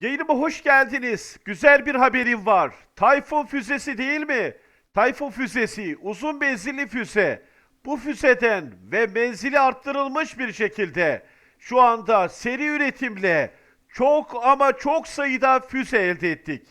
Yayınıma hoş geldiniz. Güzel bir haberim var. Tayfun füzesi değil mi? Tayfun füzesi, uzun menzilli füze. Bu füzeden ve menzili arttırılmış bir şekilde şu anda seri üretimle çok ama çok sayıda füze elde ettik.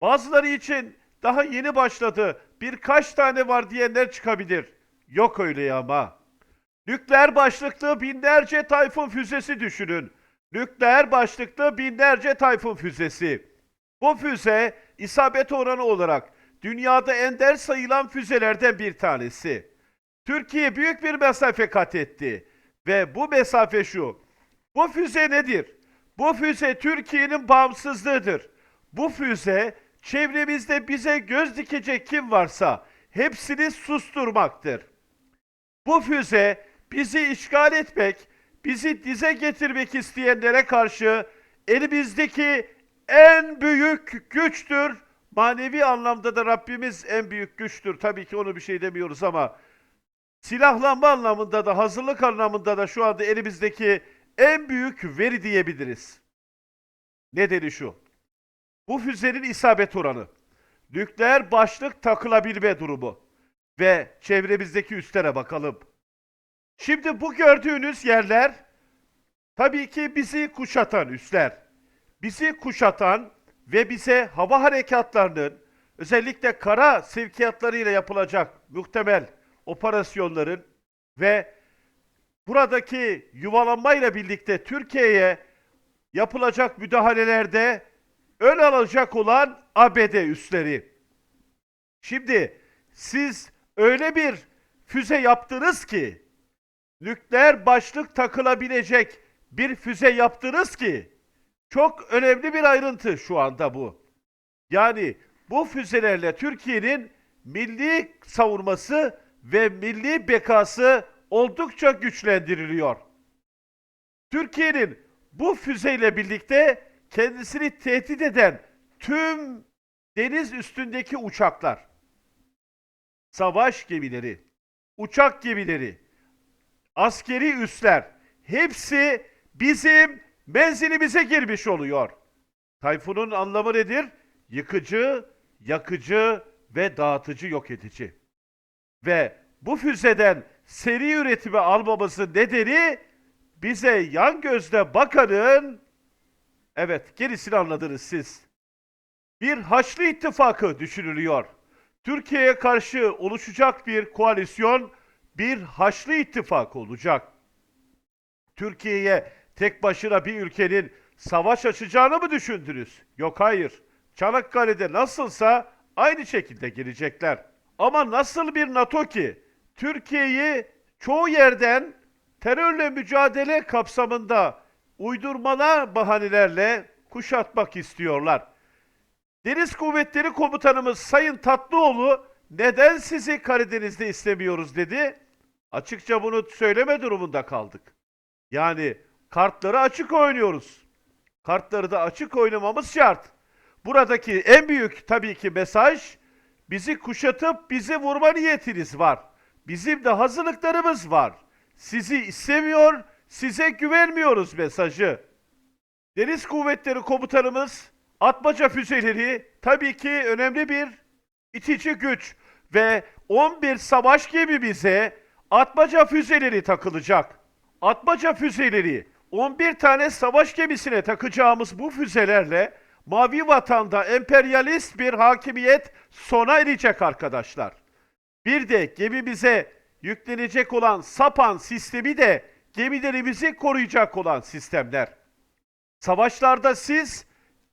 Bazıları için daha yeni başladı. Birkaç tane var diyenler çıkabilir. Yok öyle ama. Nükleer başlıklı binlerce Tayfun füzesi düşünün. Nükleer başlıklı binlerce Tayfun füzesi. Bu füze isabet oranı olarak dünyada ender sayılan füzelerden bir tanesi. Türkiye büyük bir mesafe kat etti. Ve bu mesafe şu. Bu füze nedir? Bu füze Türkiye'nin bağımsızlığıdır. Bu füze çevremizde bize göz dikecek kim varsa hepsini susturmaktır. Bu füze bizi işgal etmek, bizi dize getirmek isteyenlere karşı elimizdeki en büyük güçtür. Manevi anlamda da Rabbimiz en büyük güçtür. Tabii ki onu bir şey demiyoruz ama silahlanma anlamında da hazırlık anlamında da şu anda elimizdeki en büyük veri diyebiliriz. Nedeni şu. Bu füzenin isabet oranı, nükleer başlık takılabilme durumu ve çevremizdeki üstlere bakalım. Şimdi bu gördüğünüz yerler tabii ki bizi kuşatan üsler. Bizi kuşatan ve bize hava harekatlarının özellikle kara sevkiyatlarıyla yapılacak muhtemel operasyonların ve buradaki yuvalanmayla birlikte Türkiye'ye yapılacak müdahalelerde ön alacak olan ABD üsleri. Şimdi siz öyle bir füze yaptınız ki nükleer başlık takılabilecek bir füze yaptınız ki çok önemli bir ayrıntı şu anda bu. Yani bu füzelerle Türkiye'nin milli savunması ve milli bekası oldukça güçlendiriliyor. Türkiye'nin bu füzeyle birlikte kendisini tehdit eden tüm deniz üstündeki uçaklar, savaş gemileri, uçak gemileri, askeri üsler hepsi bizim menzilimize girmiş oluyor. Tayfunun anlamı nedir? Yıkıcı, yakıcı ve dağıtıcı yok edici. Ve bu füzeden seri üretimi almamızın nedeni bize yan gözle bakanın evet gerisini anladınız siz. Bir Haçlı ittifakı düşünülüyor. Türkiye'ye karşı oluşacak bir koalisyon bir Haçlı ittifak olacak. Türkiye'ye tek başına bir ülkenin savaş açacağını mı düşündünüz? Yok hayır. Çanakkale'de nasılsa aynı şekilde gelecekler. Ama nasıl bir NATO ki Türkiye'yi çoğu yerden terörle mücadele kapsamında uydurmalar bahanelerle kuşatmak istiyorlar. Deniz Kuvvetleri Komutanımız Sayın Tatlıoğlu neden sizi Karadeniz'de istemiyoruz dedi. Açıkça bunu söyleme durumunda kaldık. Yani kartları açık oynuyoruz. Kartları da açık oynamamız şart. Buradaki en büyük tabii ki mesaj bizi kuşatıp bizi vurma niyetiniz var. Bizim de hazırlıklarımız var. Sizi istemiyor, size güvenmiyoruz mesajı. Deniz Kuvvetleri Komutanımız atmaca füzeleri tabii ki önemli bir itici güç ve 11 savaş gemimize atmaca füzeleri takılacak. Atmaca füzeleri 11 tane savaş gemisine takacağımız bu füzelerle Mavi Vatan'da emperyalist bir hakimiyet sona erecek arkadaşlar. Bir de gemimize yüklenecek olan Sapan sistemi de gemilerimizi koruyacak olan sistemler. Savaşlarda siz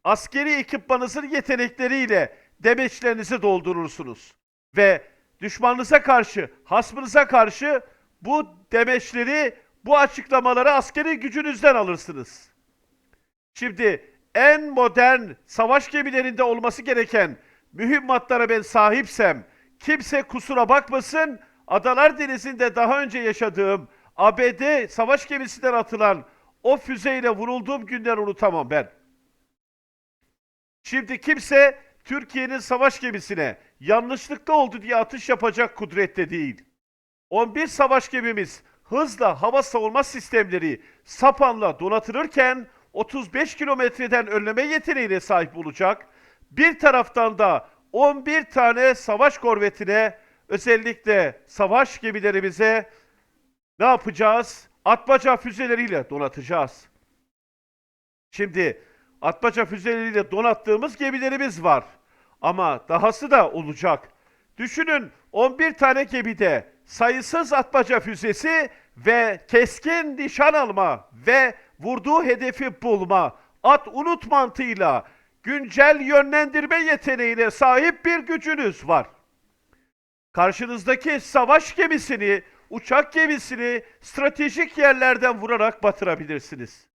askeri ekipmanınızın yetenekleriyle demeçlerinizi doldurursunuz. Ve düşmanınıza karşı, hasmınıza karşı bu demeçleri, bu açıklamaları askeri gücünüzden alırsınız. Şimdi en modern savaş gemilerinde olması gereken mühimmatlara ben sahipsem kimse kusura bakmasın Adalar Denizi'nde daha önce yaşadığım ABD savaş gemisinden atılan o füzeyle vurulduğum günleri unutamam ben. Şimdi kimse Türkiye'nin savaş gemisine yanlışlıkla oldu diye atış yapacak kudrette değil. 11 savaş gemimiz hızla hava savunma sistemleri Sapan'la donatılırken 35 kilometreden önleme yeteneğine sahip olacak. Bir taraftan da 11 tane savaş korvetine özellikle savaş gemilerimize ne yapacağız? Atmaca füzeleriyle donatacağız. Şimdi atmaca füzeleriyle donattığımız gemilerimiz var. Ama dahası da olacak. Düşünün 11 tane gemide sayısız atmaca füzesi ve keskin nişan alma ve vurduğu hedefi bulma, at unut mantığıyla güncel yönlendirme yeteneğine sahip bir gücünüz var. Karşınızdaki savaş gemisini, uçak gemisini stratejik yerlerden vurarak batırabilirsiniz.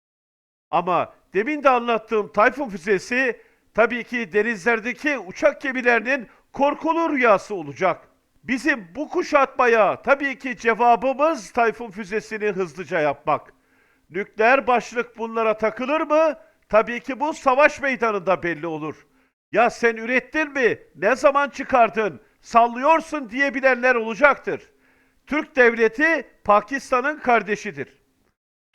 Ama demin de anlattığım Tayfun füzesi tabii ki denizlerdeki uçak gemilerinin korkulu rüyası olacak. Bizim bu kuşatmaya tabii ki cevabımız Tayfun füzesini hızlıca yapmak. Nükleer başlık bunlara takılır mı? Tabii ki bu savaş meydanında belli olur. Ya sen ürettin mi? Ne zaman çıkardın? Sallıyorsun diyebilenler olacaktır. Türk devleti Pakistan'ın kardeşidir.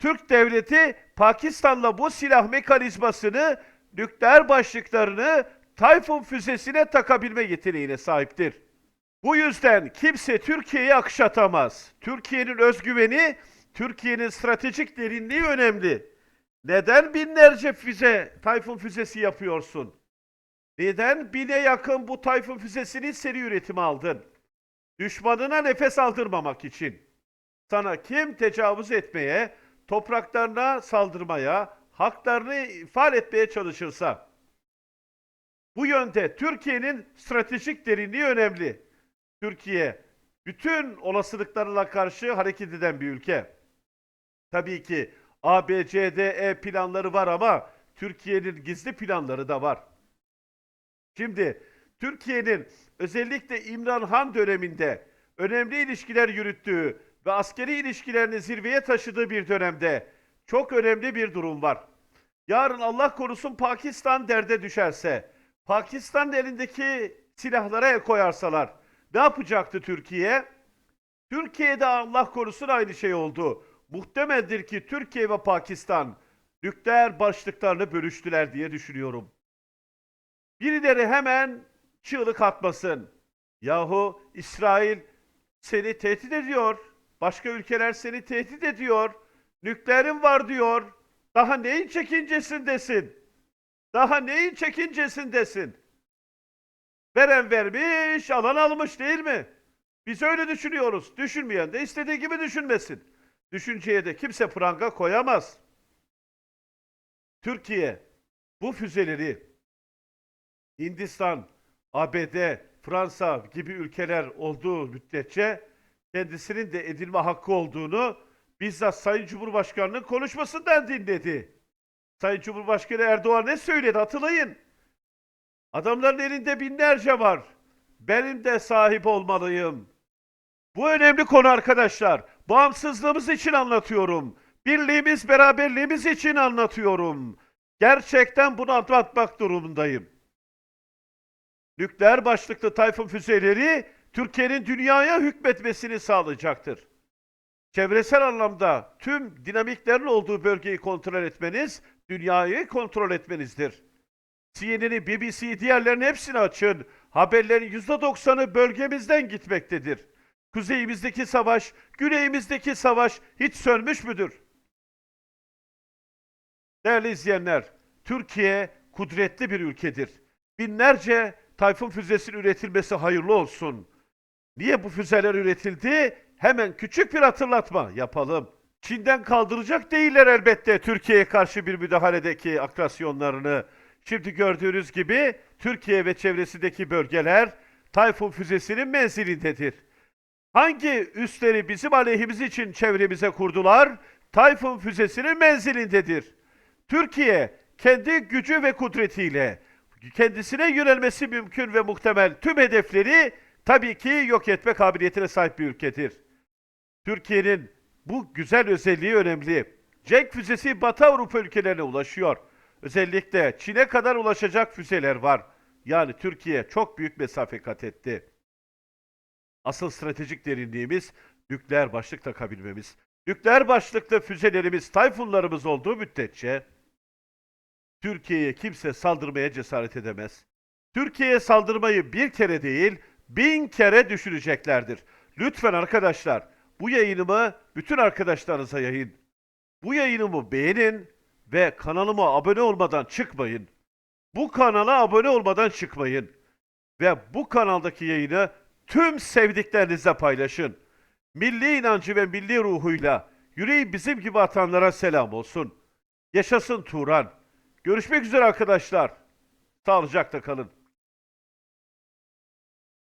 Türk devleti Pakistan'la bu silah mekanizmasını, nükleer başlıklarını Tayfun füzesine takabilme yeteneğine sahiptir. Bu yüzden kimse Türkiye'yi akışatamaz. Türkiye'nin özgüveni, Türkiye'nin stratejik derinliği önemli. Neden binlerce füze, Tayfun füzesi yapıyorsun? Neden bine yakın bu Tayfun füzesini seri üretime aldın? Düşmanına nefes aldırmamak için. Sana kim tecavüz etmeye, topraklarına saldırmaya, haklarını ifade etmeye çalışırsa. Bu yönde Türkiye'nin stratejik derinliği önemli. Türkiye bütün olasılıklarına karşı hareket eden bir ülke. Tabii ki A, E planları var ama Türkiye'nin gizli planları da var. Şimdi Türkiye'nin özellikle İmran Han döneminde önemli ilişkiler yürüttüğü ve askeri ilişkilerini zirveye taşıdığı bir dönemde çok önemli bir durum var. Yarın Allah korusun Pakistan derde düşerse, Pakistan'ın elindeki silahlara el koyarsalar ne yapacaktı Türkiye? Türkiye'de Allah korusun aynı şey oldu. Muhtemeldir ki Türkiye ve Pakistan nükleer başlıklarını bölüştüler diye düşünüyorum. Birileri hemen çığlık atmasın. Yahu İsrail seni tehdit ediyor. Başka ülkeler seni tehdit ediyor. Nükleerin var diyor. Daha neyin çekincesindesin? Daha neyin çekincesindesin? Veren vermiş, alan almış değil mi? Biz öyle düşünüyoruz. Düşünmeyen de istediği gibi düşünmesin. Düşünceye de kimse pranga koyamaz. Türkiye bu füzeleri Hindistan, ABD, Fransa gibi ülkeler olduğu müddetçe kendisinin de edilme hakkı olduğunu bizzat Sayın Cumhurbaşkanı'nın konuşmasından dinledi. Sayın Cumhurbaşkanı Erdoğan ne söyledi hatırlayın. Adamların elinde binlerce var. Benim de sahip olmalıyım. Bu önemli konu arkadaşlar. Bağımsızlığımız için anlatıyorum. Birliğimiz, beraberliğimiz için anlatıyorum. Gerçekten bunu anlatmak durumundayım. Nükleer başlıklı Tayfun füzeleri Türkiye'nin dünyaya hükmetmesini sağlayacaktır. Çevresel anlamda tüm dinamiklerin olduğu bölgeyi kontrol etmeniz, dünyayı kontrol etmenizdir. CNN'i, BBC, diğerlerinin hepsini açın. Haberlerin %90'ı bölgemizden gitmektedir. Kuzeyimizdeki savaş, güneyimizdeki savaş hiç sönmüş müdür? Değerli izleyenler, Türkiye kudretli bir ülkedir. Binlerce Tayfun füzesinin üretilmesi hayırlı olsun. Niye bu füzeler üretildi? Hemen küçük bir hatırlatma yapalım. Çin'den kaldıracak değiller elbette Türkiye'ye karşı bir müdahaledeki akrasyonlarını. Şimdi gördüğünüz gibi Türkiye ve çevresindeki bölgeler Tayfun füzesinin menzilindedir. Hangi üsleri bizim aleyhimiz için çevremize kurdular? Tayfun füzesinin menzilindedir. Türkiye kendi gücü ve kudretiyle kendisine yönelmesi mümkün ve muhtemel tüm hedefleri tabii ki yok etme kabiliyetine sahip bir ülkedir. Türkiye'nin bu güzel özelliği önemli. Cenk füzesi Batı Avrupa ülkelerine ulaşıyor. Özellikle Çin'e kadar ulaşacak füzeler var. Yani Türkiye çok büyük mesafe kat etti. Asıl stratejik derinliğimiz nükleer başlık takabilmemiz. Nükleer başlıklı füzelerimiz, tayfunlarımız olduğu müddetçe Türkiye'ye kimse saldırmaya cesaret edemez. Türkiye'ye saldırmayı bir kere değil, bin kere düşüneceklerdir. Lütfen arkadaşlar, bu yayınımı bütün arkadaşlarınıza yayın. Bu yayınımı beğenin ve kanalıma abone olmadan çıkmayın. Bu kanala abone olmadan çıkmayın. Ve bu kanaldaki yayını tüm sevdiklerinizle paylaşın. Milli inancı ve milli ruhuyla yüreği bizim gibi atanlara selam olsun. Yaşasın Turan. Görüşmek üzere arkadaşlar. Sağlıcakla kalın.